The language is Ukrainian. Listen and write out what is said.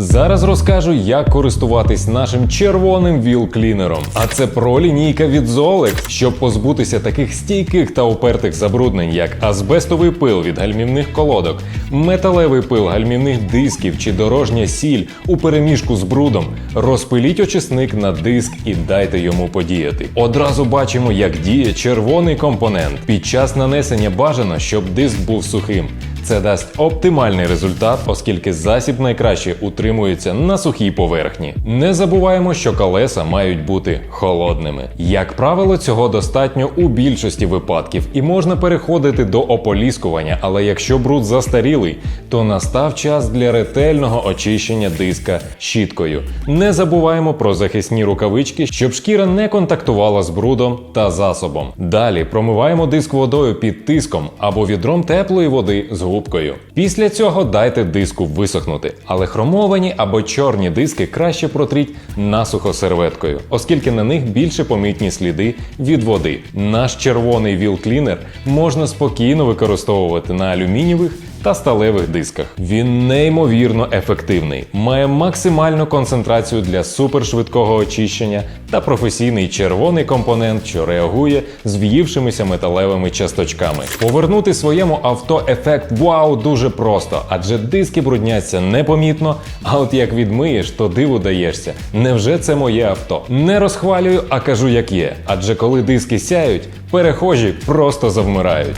Зараз розкажу, як користуватись нашим червоним віл-клінером. А це про лінійка від Zolex, щоб позбутися таких стійких та упертих забруднень, як азбестовий пил від гальмівних колодок, металевий пил гальмівних дисків чи дорожня сіль у переміжку з брудом. Розпиліть очисник на диск і дайте йому подіяти. Одразу бачимо, як діє червоний компонент. Під час нанесення бажано, щоб диск був сухим. Це дасть оптимальний результат, оскільки засіб найкраще утримується на сухій поверхні. Не забуваємо, що колеса мають бути холодними. Як правило, цього достатньо у більшості випадків, і можна переходити до ополіскування, але якщо бруд застарілий, то настав час для ретельного очищення диска щіткою. Не забуваємо про захисні рукавички, щоб шкіра не контактувала з брудом та засобом. Далі промиваємо диск водою під тиском або відром теплої води з губкою. Після цього дайте диску висохнути, але хромовані або чорні диски краще протріть насухо серветкою, оскільки на них більше помітні сліди від води. Наш червоний віл-клінер можна спокійно використовувати на алюмінієвих та сталевих дисках. Він неймовірно ефективний, має максимальну концентрацію для супершвидкого очищення та професійний червоний компонент, що реагує з в'ївшимися металевими часточками. Повернути своєму авто ефект вау дуже просто, адже диски брудняться непомітно. А от як відмиєш, то диву даєшся. Невже це моє авто? Не розхвалюю, а кажу як є. Адже коли диски сяють, перехожі просто завмирають.